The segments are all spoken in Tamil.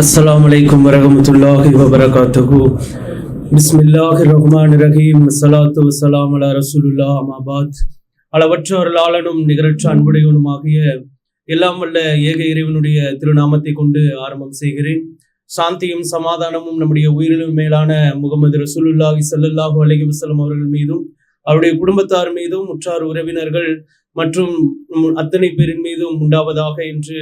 السلام عليكم ورحمة الله وبركاته بسم الله الرحمن الرحيم الصلاة والسلام على رسول الله أما بعد அளவற்றோர் ஆளனும் நிகரற்ற அன்புடையவனுமாகிய எல்லாம் வல்ல ஏக இறைவனுடைய திருநாமத்தை கொண்டு ஆரம்பம் செய்கிறேன் சாந்தியும் சமாதானமும் நம்முடைய உயிரிலும் மேலான முகமது ரசூலுல்லாஹி ஸல்லல்லாஹு அலைஹி வஸல்லம் அவர்கள் மீதும் அவருடைய குடும்பத்தார் மீதும் உற்றார் உறவினர்கள் மற்றும் உம் அத்தனை பேரின் மீதும் உண்டாவதாக என்று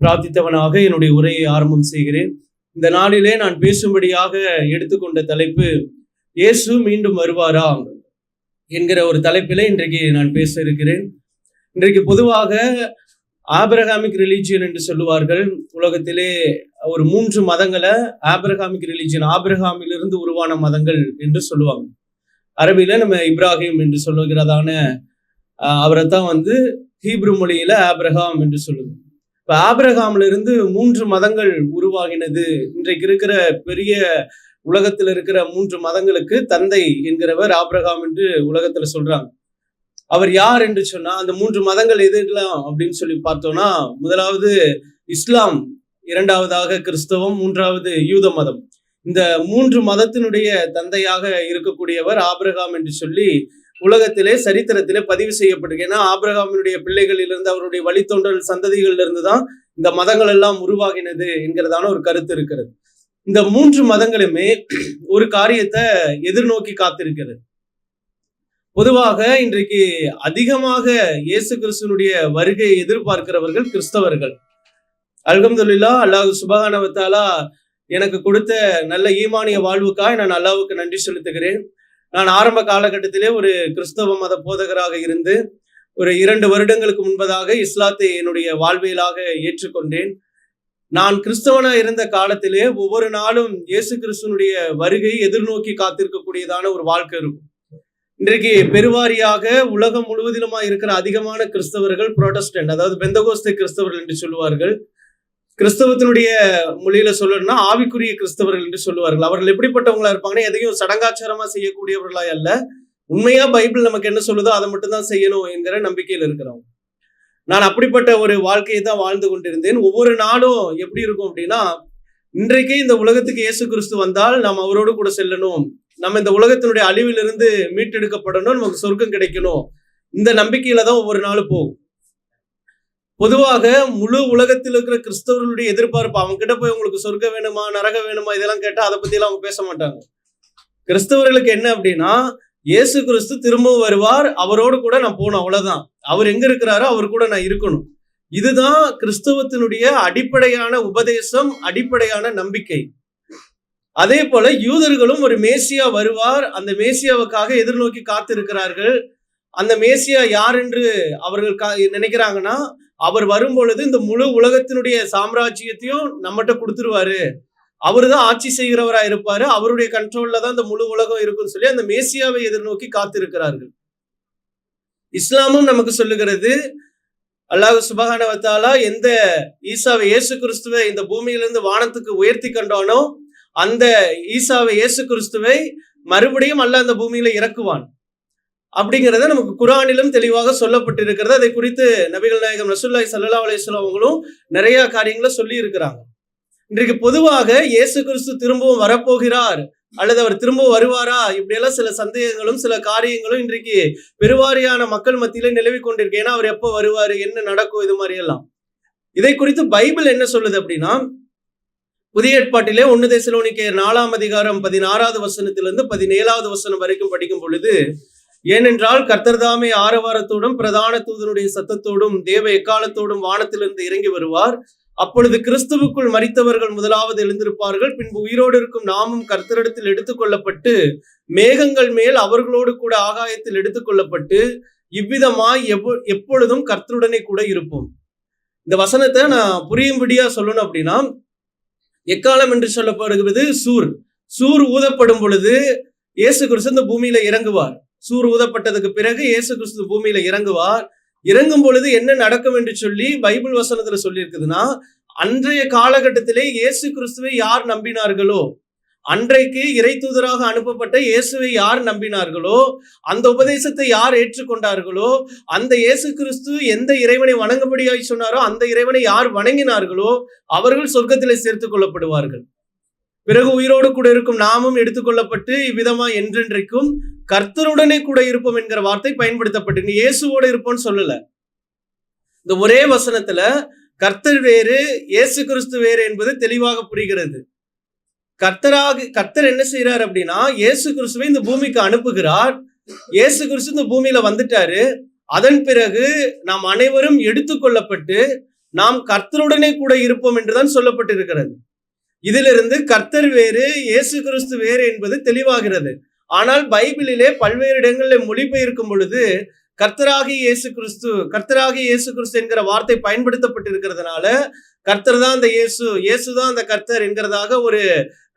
பிரார்த்தித்தவனாக என்னுடைய உரையை ஆரம்பம் செய்கிறேன். இந்த நாளிலே நான் பேசும்படியாக எடுத்துக்கொண்ட தலைப்பு இயேசு மீண்டும் வருவாரா? என்கிற ஒரு தலைப்பிலே இன்றைக்கு நான் பேச இருக்கிறேன். இன்றைக்கு பொதுவாக ஆபிரகாமிக் ரிலீஜியன் என்று சொல்லுவார்கள். உலகத்திலே ஒரு மூன்று மதங்களை ஆபிரகாமிக் ரிலீஜியன் ஆபிரகாமிலிருந்து உருவான மதங்கள் என்று சொல்லுவாங்க. அரபியில நம்ம இப்ராஹிம் என்று சொல்லுகிறதான அவரை தான் வந்து ஹீப்ரு மொழியில ஆபிரகாம் என்று சொல்லுவோம். இப்ப ஆபிரகாம்ல இருந்து மூன்று மதங்கள் உருவாகினது. இன்றைக்கு இருக்கிற பெரிய உலகத்துல இருக்கிற மூன்று மதங்களுக்கு தந்தை என்கிறவர் ஆபிரகாம் என்று உலகத்துல சொல்றாங்க. அவர் யார் என்று சொன்னா அந்த மூன்று மதங்கள் எதுலாம் அப்படின்னு சொல்லி பார்த்தோம்னா முதலாவது இஸ்லாம் இரண்டாவதாக கிறிஸ்தவம் மூன்றாவது யூத மதம். இந்த மூன்று மதத்தினுடைய தந்தையாக இருக்கக்கூடியவர் ஆபிரகாம் என்று சொல்லி உலகத்திலே சரித்திரத்திலே பதிவு செய்யப்பட்டிருக்கு. ஏன்னா ஆபிரகாமினுடைய பிள்ளைகளிலிருந்து அவருடைய வழித்தோன்றல் சந்ததிகளிலிருந்து தான் இந்த மதங்கள் எல்லாம் உருவாகினது என்கிறதான ஒரு கருத்து இருக்கிறது. இந்த மூன்று மதங்களுமே ஒரு காரியத்தை எதிர்நோக்கி காத்திருக்கிறது. பொதுவாக இன்றைக்கு அதிகமாக இயேசு கிறிஸ்துனுடைய வருகையை எதிர்பார்க்கிறவர்கள் கிறிஸ்தவர்கள். அல்கம்துல்லா அல்லாஹ் சுபகானவத்தாலா எனக்கு கொடுத்த நல்ல ஈமானிய வாழ்வுக்காய் நான் அல்லாவுக்கு நன்றி செலுத்துகிறேன். நான் ஆரம்ப காலகட்டத்திலே ஒரு கிறிஸ்தவ மத போதகராக இருந்து ஒரு இரண்டு வருடங்களுக்கு முன்பதாக இஸ்லாத்தை என்னுடைய வாழ்வியலாக ஏற்றுக்கொண்டேன். நான் கிறிஸ்தவனாக இருந்த காலத்திலே ஒவ்வொரு நாளும் இயேசு கிறிஸ்துவனுடைய வருகை எதிர்நோக்கி காத்திருக்கக்கூடியதான ஒரு வாழ்க்கை இருக்கும். இன்றைக்கு பெருவாரியாக உலகம் முழுவதிலுமா இருக்கிற அதிகமான கிறிஸ்தவர்கள் புரோட்டஸ்டன்ட் அதாவது பெந்தகோஸ்தை கிறிஸ்தவர்கள் என்று சொல்லுவார்கள். கிறிஸ்தவத்தினுடைய மொழியில சொல்லணும்னா ஆவிக்குரிய கிறிஸ்தவர்கள் என்று சொல்லுவார்கள். அவர்கள் எப்படிப்பட்டவங்களா இருப்பாங்கன்னா எதையும் சடங்காச்சாரமா செய்யக்கூடியவர்களா அல்ல. உண்மையா பைபிள் நமக்கு என்ன சொல்லுதோ அதை மட்டும் தான் செய்யணும் என்கிற நம்பிக்கையில் இருக்கிறோம் நான் அப்படிப்பட்ட ஒரு வாழ்க்கையை தான் வாழ்ந்து கொண்டிருந்தேன். ஒவ்வொரு நாளும் எப்படி இருக்கும் அப்படின்னா இன்றைக்கே இந்த உலகத்துக்கு இயேசு கிறிஸ்து வந்தால் நாம் அவரோடு கூட செல்லணும். நம்ம இந்த உலகத்தினுடைய அழிவிலிருந்து மீட்டெடுக்கப்படணும். நமக்கு சொர்க்கம் கிடைக்கணும். இந்த நம்பிக்கையில தான் ஒவ்வொரு நாளும் போகும். பொதுவாக முழு உலகத்தில் இருக்கிற கிறிஸ்தவர்களுடைய எதிர்பார்ப்பு அவங்க கிட்ட போய் உங்களுக்கு சொர்க்க வேணுமா நரக வேணுமா இதெல்லாம் கேட்டா அதை பத்தி எல்லாம் அவங்க பேச மாட்டாங்க. கிறிஸ்தவர்களுக்கு என்ன அப்படின்னா இயேசு கிறிஸ்து திரும்பவும் வருவார் அவரோடு கூட நான் போகணும் அவ்வளவுதான். அவர் எங்க இருக்கிறாரோ அவர் கூட நான் இருக்கணும். இதுதான் கிறிஸ்தவத்தினுடைய அடிப்படையான உபதேசம் அடிப்படையான நம்பிக்கை. அதே போல யூதர்களும் ஒரு மேசியா வருவார் அந்த மேசியாவுக்காக எதிர்நோக்கி காத்திருக்கிறார்கள். அந்த மேசியா யார் என்று அவர்கள் நினைக்கிறாங்கன்னா அவர் வரும் பொழுது இந்த முழு உலகத்தினுடைய சாம்ராஜ்யத்தையும் நம்மகிட்ட கொடுத்துருவாரு. அவரு தான் ஆட்சி செய்கிறவரா இருப்பாரு. அவருடைய கண்ட்ரோல்ல தான் இந்த முழு உலகம் இருக்குன்னு சொல்லி அந்த மேசியாவை எதிர்நோக்கி காத்திருக்கிறார்கள். இஸ்லாமும் நமக்கு சொல்லுகிறது அல்லாஹ் சுபகானவத்தாலா எந்த ஈசாவை இயேசு கிறிஸ்துவை இந்த பூமியிலிருந்து வானத்துக்கு உயர்த்தி கண்டானோ அந்த ஈசாவை இயேசு கிறிஸ்துவை மறுபடியும் அல்ல அந்த பூமியில இறக்குவான். அப்படிங்கிறத நமக்கு குரானிலும் தெளிவாக சொல்லப்பட்டிருக்கிறது. அதை குறித்து நபிகள் நாயகம் ரசூல்லாய் சல்லா அலையம் அவங்களும் நிறைய காரியங்களை சொல்லி இருக்கிறாங்க இன்றைக்கு பொதுவாக இயேசு கிறிஸ்து திரும்பவும் வரப்போகிறார் அல்லது அவர் திரும்பவும் வருவாரா? இப்படியெல்லாம் சில சந்தேகங்களும் சில காரியங்களும் இன்றைக்கு பெருவாரியான மக்கள் மத்தியில நிலவி கொண்டிருக்கு. ஏன்னா அவர் எப்போ வருவாரு? என்ன நடக்கும்? இது மாதிரி எல்லாம். இதை குறித்து பைபிள் என்ன சொல்லுது அப்படின்னா புதிய ஏற்பாட்டிலே ஒன்னு தேசலோனிக்கே நாலாம் அதிகாரம் பதினாறாவது வசனத்திலிருந்து பதினேழாவது வசனம் வரைக்கும் படிக்கும் பொழுது ஏனென்றால் கர்த்தர்தாமே ஆரவாரத்தோடும் பிரதான தூதனுடைய சத்தத்தோடும் தேவ எக்காலத்தோடும் வானத்திலிருந்து இறங்கி வருவார். அப்பொழுது கிறிஸ்துவுக்குள் மறித்தவர்கள் முதலாவது எழுந்திருப்பார்கள். பின்பு உயிரோடு இருக்கும் நாமும் கர்த்தரிடத்தில் எடுத்துக்கொள்ளப்பட்டு மேகங்கள் மேல் அவர்களோடு கூட ஆகாயத்தில் எடுத்துக்கொள்ளப்பட்டு இவ்விதமாய் எவ்வ எப்பொழுதும் கர்த்தருடனே கூட இருப்போம். இந்த வசனத்தை நான் புரியும்படியா சொல்லணும் அப்படின்னா எக்காலம் என்று சொல்லப்படுகிறது? சூர். சூர் ஊதப்படும் பொழுது இயேசு கிறிஸ்து இந்த பூமியில இறங்குவார். சூர் ஊதப்பட்டதுக்கு பிறகு இயேசு கிறிஸ்து பூமியில இறங்குவார். இறங்கும் பொழுது என்ன நடக்கும் என்று சொல்லி பைபிள் வசனத்துல சொல்லியிருக்குதுன்னா அன்றைய காலகட்டத்திலே இயேசு கிறிஸ்துவை யார் நம்பினார்களோ அன்றைக்கு இறை தூதராக அனுப்பப்பட்ட இயேசுவை யார் நம்பினார்களோ அந்த உபதேசத்தை யார் ஏற்றுக்கொண்டார்களோ அந்த இயேசு கிறிஸ்து எந்த இறைவனை வணங்கும்படியாய் சொன்னாரோ அந்த இறைவனை யார் வணங்கினார்களோ அவர்கள் சொர்க்கத்திலே சேர்த்துக் கொள்ளப்படுவார்கள். பிறகு உயிரோடு கூட இருக்கும் நாமும் எடுத்துக்கொள்ளப்பட்டு இவ்விதமா என்றென்றைக்கும் கர்த்தருடனே கூட இருப்போம் என்கிற வார்த்தை பயன்படுத்தப்பட்டு இயேசுவோடு இருப்போம்னு சொல்லல. இந்த ஒரே வசனத்துல கர்த்தர் வேறு இயேசு கிறிஸ்து வேறு என்பது தெளிவாக புரிகிறது. கர்த்தராக கர்த்தர் என்ன செய்யறார் அப்படின்னா இயேசு கிறிஸ்துவை இந்த பூமிக்கு அனுப்புகிறார். இயேசு கிறிஸ்து இந்த பூமியில வந்துட்டாரு. அதன் பிறகு நாம் அனைவரும் எடுத்துக்கொள்ளப்பட்டு நாம் கர்த்தருடனே கூட இருப்போம் என்றுதான் சொல்லப்பட்டிருக்கிறது. இதிலிருந்து கர்த்தர் வேறு இயேசு கிறிஸ்து வேறு என்பது தெளிவாகிறது. ஆனால் பைபிளிலே பல்வேறு இடங்களில் மொழிபெயர்க்கும் பொழுது கர்த்தராகி இயேசு கிறிஸ்து கர்த்தராகி இயேசு கிறிஸ்து என்கிற வார்த்தை பயன்படுத்தப்பட்டிருக்கிறதுனால கர்த்தர் தான் அந்த இயேசு இயேசு தான் அந்த கர்த்தர் என்கிறதாக ஒரு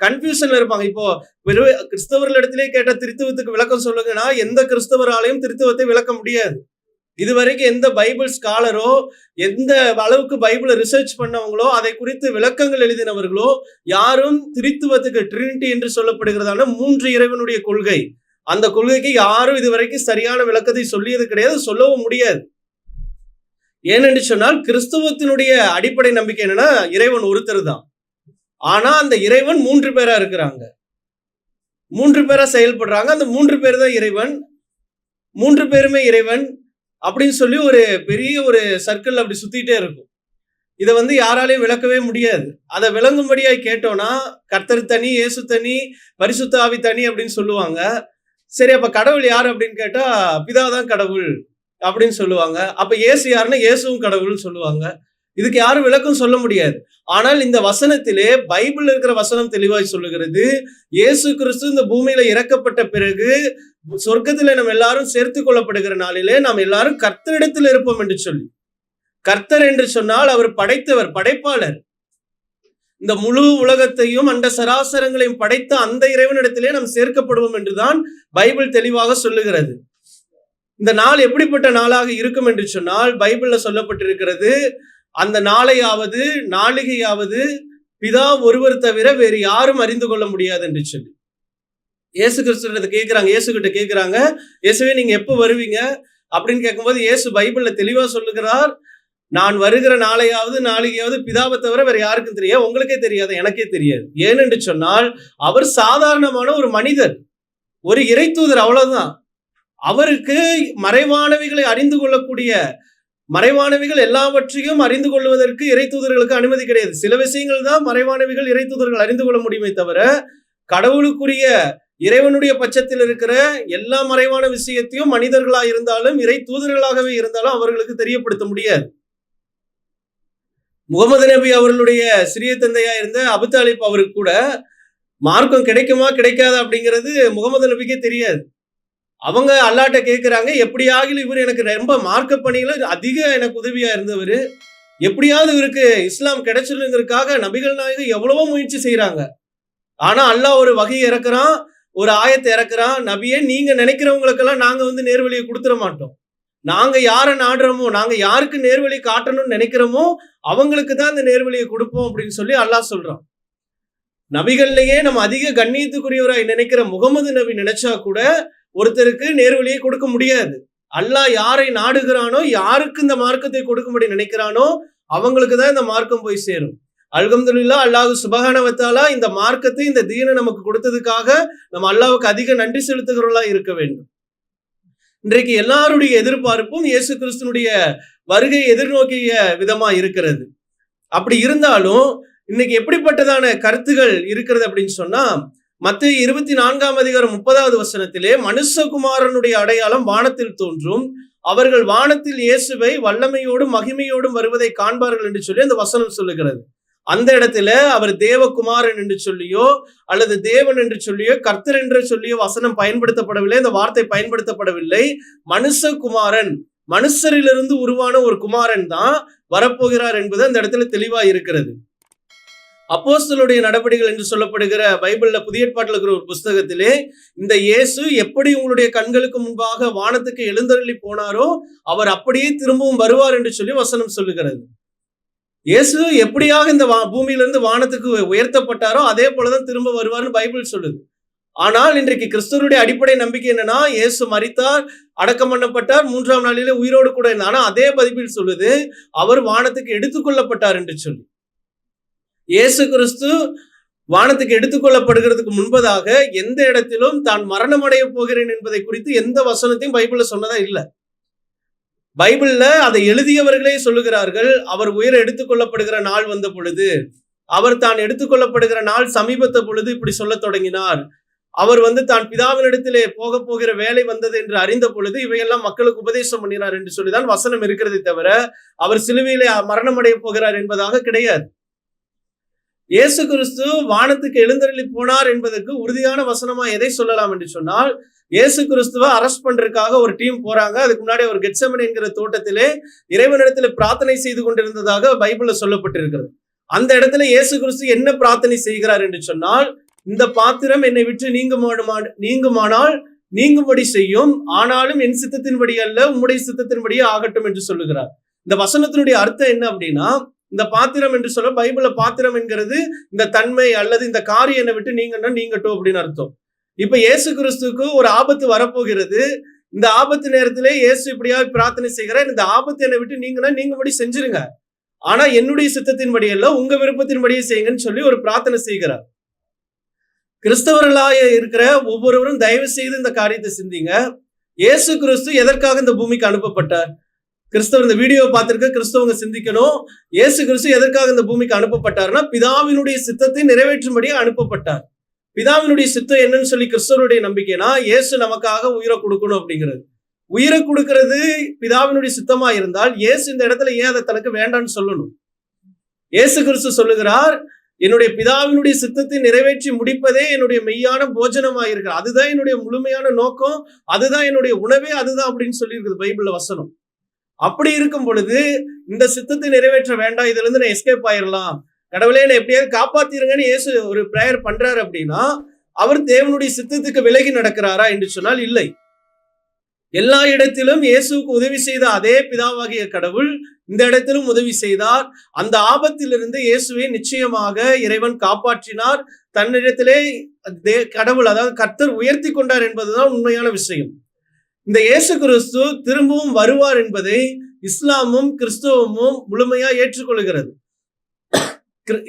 கன்ஃபியூஷன்ல இருப்பாங்க. இப்போ வெறும் கிறிஸ்தவர்களிடத்திலே கேட்ட திருத்துவத்துக்கு விளக்கம் சொல்லுங்கன்னா எந்த கிறிஸ்தவராலையும் திருத்துவத்தை விளக்க முடியாது. இது வரைக்கும் எந்த பைபிள் ஸ்காலரோ எந்த அளவுக்கு பைபிளை ரிசர்ச் பண்ணவங்களோ அதை குறித்து விளக்கங்கள் எழுதினவர்களோ யாரும் திருத்துவத்துக்கு ட்ரினிட்டி என்று சொல்லப்படுகிறதான மூன்று இறைவனுடைய கொள்கை. அந்த கொள்கைக்கு யாரும் இதுவரைக்கும் சரியான விளக்கத்தை சொல்லியது கிடையாது சொல்லவும் முடியாது. ஏனென்று சொன்னால் கிறிஸ்தவத்தினுடைய அடிப்படை நம்பிக்கை என்னன்னா இறைவன் ஒருத்தர் தான். ஆனா அந்த இறைவன் மூன்று பேரா இருக்கிறாங்க. மூன்று பேரா செயல்படுறாங்க அந்த மூன்று பேர் தான் இறைவன். மூன்று பேருமே இறைவன். அப்படின்னு சொல்லி ஒரு பெரிய ஒரு சர்க்கிள் அப்படி சுத்திட்டே இருக்கும். இதை வந்து யாராலையும் விளக்கவே முடியாது. அதை விளங்கும்படியாய் கேட்டோம்னா கர்த்தர் தனி இயேசு தனி பரிசுத்த ஆவி தனி அப்படின்னு சொல்லுவாங்க. சரி அப்ப கடவுள் யார் அப்படின்னு கேட்டா பிதாதான் கடவுள் அப்படின்னு சொல்லுவாங்க. அப்ப இயேசு யாருன்னா இயேசுவும் கடவுள்னு சொல்லுவாங்க. இதுக்கு யாரும் விளக்கம் சொல்ல முடியாது. ஆனால் இந்த வசனத்திலே பைபிள் இருக்கிற வசனம் தெளிவாய் சொல்லுகிறது. இயேசு கிறிஸ்து இந்த பூமியில இறக்கப்பட்ட பிறகு சொர்க்கத்துல நம்ம எல்லாரும் சேர்த்து கொள்ளப்படுகிற நாளிலே நாம் எல்லாரும் கர்த்தரிடத்தில் இருப்போம் என்று சொல்லி. கர்த்தர் என்று சொன்னால் அவர் படைத்தவர் படைப்பாளர். இந்த முழு உலகத்தையும் அந்த சராசரங்களையும் படைத்த அந்த இறைவனிடத்திலே நாம் சேர்க்கப்படுவோம் என்றுதான் பைபிள் தெளிவாக சொல்லுகிறது. இந்த நாள் எப்படிப்பட்ட நாளாக இருக்கும் என்று சொன்னால் பைபிள்ல சொல்லப்பட்டிருக்கிறது அந்த நாளையாவது நாளிகையாவது பிதா ஒருவர் தவிர வேறு யாரும் அறிந்து கொள்ள முடியாது என்று சொல்லி. இயேசு கிறிஸ்து கேட்குறாங்க இயேசு கிட்ட கேட்குறாங்க இயேசுவே நீங்க எப்போ வருவீங்க? அப்படின்னு கேட்கும்போது இயேசு பைபிளில் தெளிவாக சொல்லுகிறார் நான் வருகிற நாளையாவது நாளையாவது பிதாவை தவிர வேற யாருக்கும் தெரியாது. உங்களுக்கே தெரியாது எனக்கே தெரியாது. ஏனென்று சொன்னால் அவர் சாதாரணமான ஒரு மனிதர். ஒரு இறை தூதர் அவ்வளவுதான். அவருக்கு மறைவானவைகளை அறிந்து கொள்ளக்கூடிய மறைவானவைகள் எல்லாவற்றையும் அறிந்து கொள்வதற்கு இறை தூதர்களுக்கு அனுமதி கிடையாது. சில விஷயங்கள் தான் மறைவானவைகள் இறை தூதர்கள் அறிந்து கொள்ள முடியுமே தவிர கடவுளுக்குரிய இறைவனுடைய பட்சத்தில் இருக்கிற எல்லா மறைவான விஷயத்தையும் மனிதர்களா இருந்தாலும் இறை தூதர்களாகவே இருந்தாலும் அவர்களுக்கு தெரியப்படுத்த முடியாது. முகமது நபி அவர்களுடைய சிறிய தந்தையா இருந்த அபுத்தாலிப் அவருக்கு கூட மார்க்கம் கிடைக்குமா கிடைக்காதா அப்படிங்கிறது முகமது நபிக்கே தெரியாது. அவங்க அல்லாட்ட கேட்குறாங்க எப்படியாகிலும் இவர் எனக்கு ரொம்ப மார்க்க பணிகளை அதிக எனக்கு உதவியா இருந்தவர். எப்படியாவது இவருக்கு இஸ்லாம் கிடைச்சிருங்கிறதுக்காக நபிகள் நாயகம் எவ்வளவோ முயற்சி செய்யறாங்க ஆனா அல்லாஹ் ஒரு வகை இறக்குறான் ஒரு ஆயத்தை இறக்குறான் நபியே நீங்க நினைக்கிறவங்களுக்கெல்லாம் நாங்க வந்து நேர்வழியை கொடுத்துட மாட்டோம் நாங்க யாரை நாடுறோமோ நாங்க யாருக்கு நேர்வழி காட்டணும்னு நினைக்கிறோமோ அவங்களுக்கு தான் இந்த நேர்வழியை கொடுப்போம் அப்படின்னு சொல்லி அல்லாஹ் சொல்றான். நபிகள்லயே நம்ம அதிக கண்ணியத்துக்குரியவராய் நினைக்கிற முகமது நபி நினைச்சா கூட ஒருத்தருக்கு நேர்வழியை கொடுக்க முடியாது. அல்லாஹ் யாரை நாடுகிறானோ யாருக்கு இந்த மார்க்கத்தை கொடுக்கும்படி நினைக்கிறானோ அவங்களுக்கு தான் இந்த மார்க்கம் போய் சேரும். அல்கம்துல்லா அல்லாஹு சுபகானவத்தாலா இந்த மார்க்கத்தை இந்த தீனை நமக்கு கொடுத்ததுக்காக நம்ம அல்லாவுக்கு அதிக நன்றி செலுத்துகிறவர்களா இருக்க வேண்டும். இன்றைக்கு எல்லாருடைய எதிர்பார்ப்பும் இயேசு கிறிஸ்தனுடைய வருகை எதிர்நோக்கிய விதமா இருக்கிறது. அப்படி இருந்தாலும் இன்னைக்கு எப்படிப்பட்டதான கருத்துகள் இருக்கிறது அப்படின்னு சொன்னா மத்திய இருபத்தி நான்காம் அதிகாரம் முப்பதாவது வசனத்திலே மனுஷகுமாரனுடைய அடையாளம் வானத்தில் தோன்றும். அவர்கள் வானத்தில் இயேசுவை வல்லமையோடும் மகிமையோடும் வருவதை காண்பார்கள் என்று சொல்லி அந்த வசனம் சொல்லுகிறது. அந்த இடத்துல அவர் தேவகுமாரன் என்று சொல்லியோ அல்லது தேவன் என்று சொல்லியோ கர்த்தர் என்று சொல்லியோ வசனம் பயன்படுத்தப்படவில்லை இந்த வார்த்தை பயன்படுத்தப்படவில்லை. மனுஷகுமாரன் மனுஷரிலிருந்து உருவான ஒரு குமாரன் தான் வரப்போகிறார் என்பது அந்த இடத்துல தெளிவா இருக்கிறது. அப்போஸ்தலுடைய நடவடிக்கைகள் என்று சொல்லப்படுகிற பைபிள்ல புதிய ஏற்பாட்டில் இருக்கிற ஒரு புஸ்தகத்திலே இந்த இயேசு எப்படி உங்களுடைய கண்களுக்கு முன்பாக வானத்துக்கு எழுந்தருளி போனாரோ அவர் அப்படியே திரும்பவும் வருவார் என்று சொல்லி வசனம் சொல்லுகிறது. இயேசு எப்படியாக இந்த வா பூமியிலிருந்து வானத்துக்கு உயர்த்தப்பட்டாரோ அதே போலதான் திரும்ப வருவார்னு பைபிள் சொல்லுது. ஆனால் இன்றைக்கு கிறிஸ்தவருடைய அடிப்படை நம்பிக்கை என்னன்னா இயேசு மறித்தார் அடக்கம் பண்ணப்பட்டார் மூன்றாம் நாளிலே உயிரோடு கூட இருந்தார். ஆனால் அதே பதிப்பில் சொல்லுது அவர் வானத்துக்கு எடுத்துக்கொள்ளப்பட்டார் என்று சொல்லி. இயேசு கிறிஸ்து வானத்துக்கு எடுத்துக்கொள்ளப்படுகிறதுக்கு முன்பதாக எந்த இடத்திலும் தான் மரணம் அடைய போகிறேன் என்பதை குறித்து எந்த வசனத்தையும் பைபிளில் சொன்னதா இல்லை. பைபிள்ல அதை எழுதியவர்களே சொல்லுகிறார்கள் அவர் உயிர் எடுத்துக்கொள்ளப்படுகிற நாள் வந்த பொழுது அவர் தான் எடுத்துக்கொள்ளப்படுகிற நாள் சமீபத்த பொழுது இப்படி சொல்ல தொடங்கினார். அவர் வந்து தான் பிதாவினிடத்திலே போக போகிற வேலை வந்தது என்று அறிந்த பொழுது இவையெல்லாம் மக்களுக்கு உபதேசம் பண்ணினார் என்று சொல்லிதான் வசனம் இருக்கிறதை தவிர அவர் சிலுவையிலே மரணம் அடைய போகிறார் என்பதாக கிடையாது. இயேசு கிறிஸ்து வானத்துக்கு எழுந்தருளி போனார் என்பதற்கு உறுதியான வசனமா எதை சொல்லலாம் என்று சொன்னால் இயேசு கிறிஸ்துவ அரெஸ்ட் பண்றதுக்காக ஒரு டீம் போறாங்க. அதுக்கு முன்னாடி அவர் கெட்சமன் என்கிற தோட்டத்திலே இறைவனிடத்தில் பிரார்த்தனை செய்து கொண்டிருந்ததாக பைபிள்ல சொல்லப்பட்டிருக்கிறது. அந்த இடத்துல இயேசு கிறிஸ்து என்ன பிரார்த்தனை செய்கிறார் என்று சொன்னால் இந்த பாத்திரம் என்னை விட்டு நீங்குமாடுமா நீங்குமானால் நீங்கும்படி செய்யும். ஆனாலும் என் சித்தத்தின்படி அல்ல உம்முடைய சித்தத்தின்படியே ஆகட்டும் என்று சொல்லுகிறார். இந்த வசனத்தினுடைய அர்த்தம் என்ன அப்படின்னா இந்த பாத்திரம் என்று சொல்ல பைபிள பாத்திரம் என்கிறது இந்த தன்மை அல்லது இந்த காரியம் என்னை விட்டு நீங்கன்னா நீங்கட்டும் அப்படின்னு அர்த்தம். இப்ப இயேசு கிறிஸ்துக்கு ஒரு ஆபத்து வரப்போகிறது. இந்த ஆபத்து நேரத்திலே இயேசு இப்படியா பிரார்த்தனை செய்கிறேன் இந்த ஆபத்து என்னை விட்டு நீங்கன்னா நீங்க படி செஞ்சிருங்க. ஆனா என்னுடைய சித்தத்தின்படி அல்ல உங்க விருப்பத்தின்படியே செய்யுங்கன்னு சொல்லி ஒரு பிரார்த்தனை செய்கிறார். கிறிஸ்தவர்களாக இருக்கிற ஒவ்வொருவரும் தயவு செய்து இந்த காரியத்தை சிந்திங்க. இயேசு கிறிஸ்து எதற்காக இந்த பூமிக்கு அனுப்பப்பட்டார்? கிறிஸ்தவர் இந்த வீடியோ பார்த்துருக்க கிறிஸ்தவங்க சிந்திக்கணும். இயேசு கிறிஸ்து எதற்காக இந்த பூமிக்கு அனுப்பப்பட்டார்னா பிதாவினுடைய சித்தத்தை நிறைவேற்றும்படியே அனுப்பப்பட்டார். பிதாவினுடைய சித்தம் என்னன்னு சொல்லி கிறிஸ்தவருடைய நம்பிக்கைனா இயேசு நமக்காக உயிரை கொடுக்கணும் அப்படிங்கிறது. உயிரை கொடுக்கிறது பிதாவினுடைய சித்தமா இருந்தால் இயேசு இந்த இடத்துல ஏன் அதை தனக்கு வேண்டாம்னு சொல்லணும்? இயேசு கிறிஸ்து சொல்லுகிறார் என்னுடைய பிதாவினுடைய சித்தத்தை நிறைவேற்றி முடிப்பதே என்னுடைய மெய்யான போஜனமாக இருக்கு அதுதான் என்னுடைய முழுமையான நோக்கம் அதுதான் என்னுடைய உணவே அதுதான் அப்படின்னு சொல்லி இருக்குது பைபிள்ல வசனம். அப்படி இருக்கும் பொழுது இந்த சித்தத்தை நிறைவேற்ற வேண்டாம் இதுல இருந்து நான் எஸ்கேப் ஆயிடலாம் கடவுளே என்னை எப்படியாவது காப்பாத்திருங்கன்னு இயேசு ஒரு பிரேயர் பண்றாரு அப்படின்னா அவர் தேவனுடைய சித்தத்துக்கு விலகி நடக்கிறாரா என்று சொன்னால் இல்லை. எல்லா இடத்திலும் இயேசுக்கு உதவி செய்த அதே பிதாவாகிய கடவுள் இந்த இடத்திலும் உதவி செய்தார். அந்த ஆபத்திலிருந்து இயேசுவை நிச்சயமாக இறைவன் காப்பாற்றினார். தன்னிடத்திலே கடவுள் அதாவது கர்த்தர் உயர்த்தி கொண்டார் என்பதுதான் உண்மையான விஷயம். இந்த இயேசு கிறிஸ்து திரும்பவும் வருவார் என்பதை இஸ்லாமும் கிறிஸ்துவமும் முழுமையா ஏற்றுக்கொள்கிறது.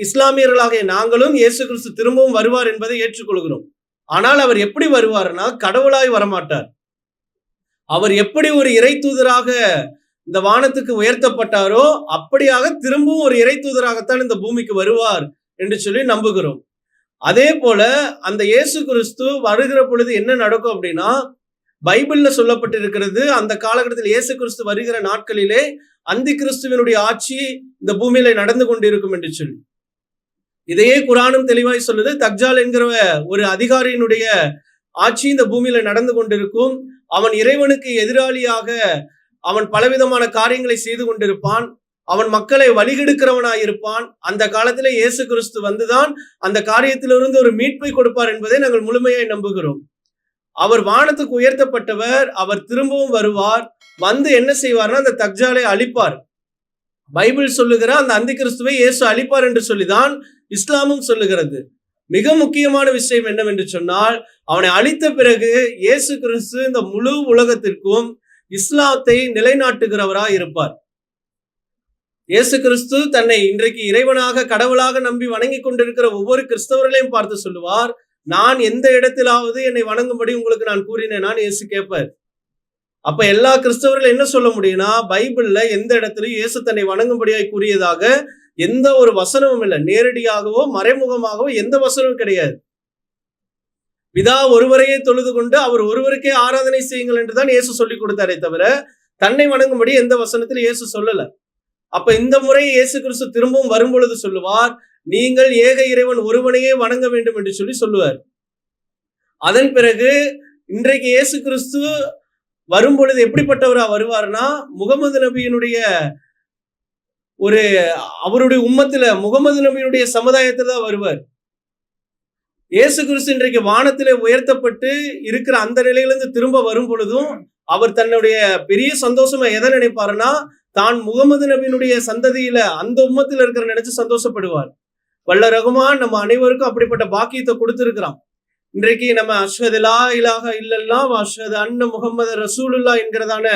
இஸ்லாமியர்களாகிய நாங்களும் இயேசு கிறிஸ்து திரும்பவும் வருவார் என்பதை ஏற்றுக்கொள்கிறோம். ஆனால் அவர் எப்படி வருவார்னா கடவுளாய் வரமாட்டார். அவர் எப்படி ஒரு இறை தூதராக இந்த வானத்துக்கு உயர்த்தப்பட்டாரோ அப்படியாக திரும்பவும் ஒரு இறை தூதராகத்தான் இந்த பூமிக்கு வருவார் என்று சொல்லி நம்புகிறோம். அதே போல அந்த இயேசு கிறிஸ்து வருகிற பொழுது என்ன நடக்கும் அப்படின்னா பைபிள்ல சொல்லப்பட்டிருக்கிறது அந்த காலகட்டத்தில் இயேசு கிறிஸ்து வருகிற நாட்களிலே அந்தி கிறிஸ்துவனுடைய ஆட்சி இந்த பூமியில நடந்து கொண்டிருக்கும் என்று சொல்லி. இதையே குரானும் தெளிவாய் சொல்லுது. தக்ஜால் என்கிற ஒரு அதிகாரியினுடைய ஆட்சி இந்த பூமியில நடந்து கொண்டிருக்கும். அவன் இறைவனுக்கு எதிராளியாக அவன் பலவிதமான காரியங்களை செய்து கொண்டிருப்பான். அவன் மக்களை வழிகெடுக்கிறவனாய் இருப்பான். அந்த காலத்திலே இயேசு கிறிஸ்து வந்துதான் அந்த காரியத்திலிருந்து ஒரு மீட்பை கொடுப்பார் என்பதை நாங்கள் முழுமையாய் நம்புகிறோம். அவர் வானத்துக்கு உயர்த்தப்பட்டவர் அவர் திரும்பவும் வருவார். வந்து என்ன செய்வார்னா அந்த தக்ஜாலை அழிப்பார். பைபிள் சொல்லுகிற அந்த அந்தி கிறிஸ்துவை இயேசு அழிப்பார் என்று சொல்லிதான் இஸ்லாமும் சொல்லுகிறது. மிக முக்கியமான விஷயம் என்னவென்று சொன்னால் அவனை அழித்த பிறகு இயேசு கிறிஸ்து இந்த முழு உலகத்திற்கும் இஸ்லாத்தை நிலைநாட்டுகிறவராய் இருப்பார். இயேசு கிறிஸ்து தன்னை இன்றைக்கு இறைவனாக கடவுளாக நம்பி வணங்கி கொண்டிருக்கிற ஒவ்வொரு கிறிஸ்தவர்களையும் பார்த்து சொல்லுவார் நான் எந்த இடத்திலாவது என்னை வணங்கும்படி உங்களுக்கு நான் கூறினேன் இயேசு கேட்பார். அப்ப எல்லா கிறிஸ்தவர்கள் என்ன சொல்ல முடியும்னா பைபிள்ல எந்த இடத்துலயும் இயேசு தன்னை வணங்கும்படியாய் கூறியதாக எந்த ஒரு வசனமும் இல்லை. நேரடியாகவோ மறைமுகமாகவோ எந்த வசனமும் கிடையாது. பிதா ஒருவரையே தொழுது கொண்டு அவர் ஒருவருக்கே ஆராதனை செய்யுங்கள் என்றுதான் இயேசு சொல்லி கொடுத்தாரே தவிர தன்னை வணங்கும்படி எந்த வசனத்திலும் இயேசு சொல்லல. அப்ப இந்த முறை இயேசு கிறிஸ்து திரும்பவும் வரும் பொழுது சொல்லுவார் நீங்கள் ஏக இறைவன் ஒருவனையே வணங்க வேண்டும் என்று சொல்லி சொல்லுவார். அதன் பிறகு இன்றைக்கு இயேசு கிறிஸ்து வரும்பொழுது எப்படிப்பட்டவரா வருவார்னா முகமது நபியினுடைய ஒரு அவருடைய உம்மத்துல முகமது நபியினுடைய சமுதாயத்துல தான் வருவார். இயேசு கிறிஸ்து இன்றைக்கு வானத்திலே உயர்த்தப்பட்டு இருக்கிற அந்த நிலையிலிருந்து திரும்ப வரும் பொழுதும் அவர் தன்னுடைய பெரிய சந்தோஷமா எதை நினைப்பாருன்னா தான் முகமது நபியினுடைய சந்ததியில அந்த உம்மத்தில் இருக்கிற நினைச்சு சந்தோஷப்படுவார். வல்ல ரகுமான் நம்ம அனைவருக்கும் அப்படிப்பட்ட பாக்கியத்தை கொடுத்திருக்கிறான். இன்றைக்கு நம்ம அஷ்ஹது லா இலாஹ இல்லல்லா அஷ்ஹது அன்ன முகமது ரசூலுல்லா என்கிறதான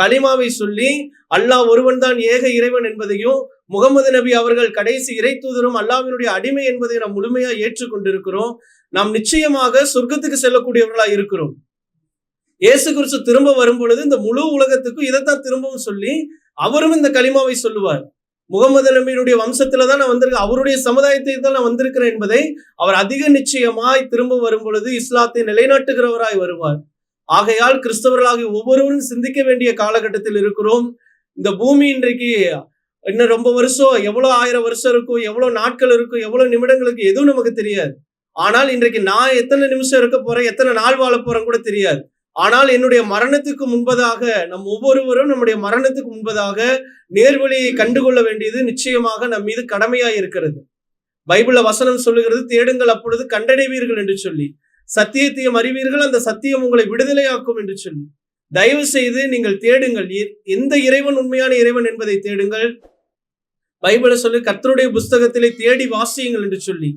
கலிமாவை சொல்லி அல்லாஹ் ஒருவன் தான் ஏக இறைவன் என்பதையும் முகமது நபி அவர்கள் கடைசி இறை தூதரும் அல்லாவினுடைய அடிமை என்பதை நாம் முழுமையா ஏற்றுக்கொண்டிருக்கிறோம். நாம் நிச்சயமாக சொர்க்கத்துக்கு செல்லக்கூடியவர்களா இருக்கிறோம். இயேசு கிறிஸ்து திரும்ப வரும் பொழுது இந்த முழு உலகத்துக்கும் இதைத்தான் திரும்பவும் சொல்லி அவரும் இந்த கலிமாவை சொல்லுவார். முகமது நபியினுடைய வம்சத்துல தான் நான் வந்திருக்கேன் அவருடைய சமுதாயத்தை தான் நான் வந்திருக்கிறேன் என்பதை அவர் அதிக நிச்சயமாய் திரும்ப வரும் பொழுது இஸ்லாத்தை நிலைநாட்டுகிறவராய் வருவார். ஆகையால் கிறிஸ்தவர்களாகி ஒவ்வொருவரும் சிந்திக்க வேண்டிய காலகட்டத்தில் இருக்கிறோம். இந்த பூமி இன்றைக்கு இன்னும் ரொம்ப வருஷம் எவ்வளவு ஆயிரம் வருஷம் இருக்கும் எவ்வளவு நாட்கள் இருக்கும் எவ்வளவு நிமிடங்களுக்கு எதுவும் நமக்கு தெரியாது. ஆனால் இன்றைக்கு நான் எத்தனை நிமிஷம் இருக்க போறேன் எத்தனை நாள் வாழ போறேன் கூட தெரியாது. ஆனால் என்னுடைய மரணத்துக்கு முன்பதாக நம் ஒவ்வொருவரும் நம்முடைய மரணத்துக்கு முன்பதாக நேர்வழியை கண்டுகொள்ள வேண்டியது நிச்சயமாக நம் மீது கடமையாய் இருக்கிறது. பைபிள வசனம் சொல்லுகிறது தேடுங்கள் அப்பொழுது கண்டடைவீர்கள் என்று சொல்லி சத்தியத்தையும் அறிவீர்கள் அந்த சத்தியம் உங்களை விடுதலையாக்கும் என்று சொல்லி. தயவு செய்து நீங்கள் தேடுங்கள் எந்த இறைவன் உண்மையான இறைவன் என்பதை தேடுங்கள். பைபிளை சொல்லி கர்த்தருடைய புஸ்தகத்திலே தேடி வாசியுங்கள் என்று சொல்லி.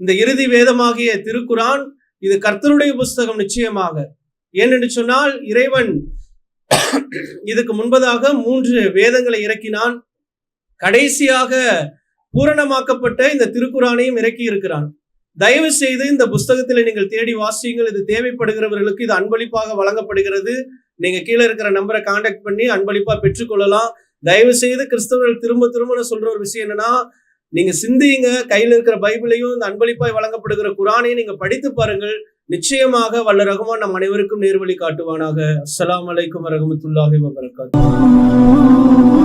இந்த இறுதி வேதமாகிய திருக்குரான் இது கர்த்தருடைய புஸ்தகம் நிச்சயமாக. ஏனென்று சொன்னால் இறைவன் இதுக்கு முன்பதாக மூன்று வேதங்களை இறக்கினான். கடைசியாக பூரணமாக்கப்பட்ட இந்த திருக்குறானையும் இறக்கி இருக்கிறான் தயவு செய்து இந்த புஸ்தகத்தில் நீங்கள் தேடி வாசியுங்கள். இது தேவைப்படுகிறவர்களுக்கு இது அன்பளிப்பாக வழங்கப்படுகிறது. நீங்க கீழே இருக்கிற நம்பரை காண்டாக்ட் பண்ணி அன்பளிப்பா பெற்றுக்கொள்ளலாம். தயவு செய்து கிறிஸ்தவர்கள் திரும்ப திரும்ப சொல்ற ஒரு விஷயம் என்னன்னா நீங்க சிந்தியுங்க. கையில் இருக்கிற பைபிளையும் இந்த அன்பளிப்பாய் வழங்கப்படுகிற குரானையும் நீங்க படித்து பாருங்கள். நிச்சயமாக வல்ல ரகுமான் நம் அனைவருக்கும் நேர்வழி காட்டுவானாக. அஸ்லாம் அலைக்கும் வரஹ்மத்துல்லாஹி வபரகாத்து